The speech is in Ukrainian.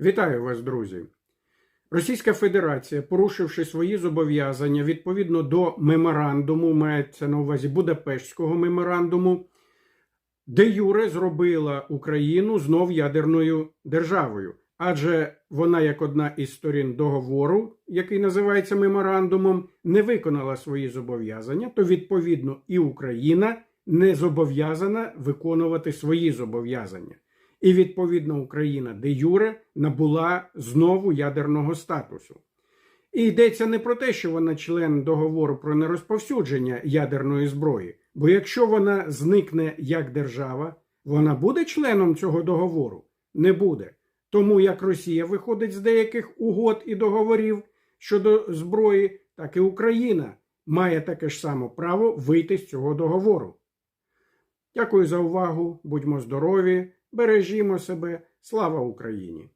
Вітаю вас, друзі! Російська Федерація, порушивши свої зобов'язання відповідно до меморандуму, мається на увазі Будапештського меморандуму, де Юре зробила Україну знов ядерною державою, адже вона, як одна із сторін договору, який називається меморандумом, не виконала свої зобов'язання, то відповідно і Україна не зобов'язана виконувати свої зобов'язання. І відповідно Україна де Юре набула знову ядерного статусу. І йдеться не про те, що вона член договору про нерозповсюдження ядерної зброї, бо якщо вона зникне як держава, вона буде членом цього договору? Не буде. Тому як Росія виходить з деяких угод і договорів щодо зброї, так і Україна має таке ж саме право вийти з цього договору. Дякую за увагу, будьмо здорові, бережімо себе, слава Україні!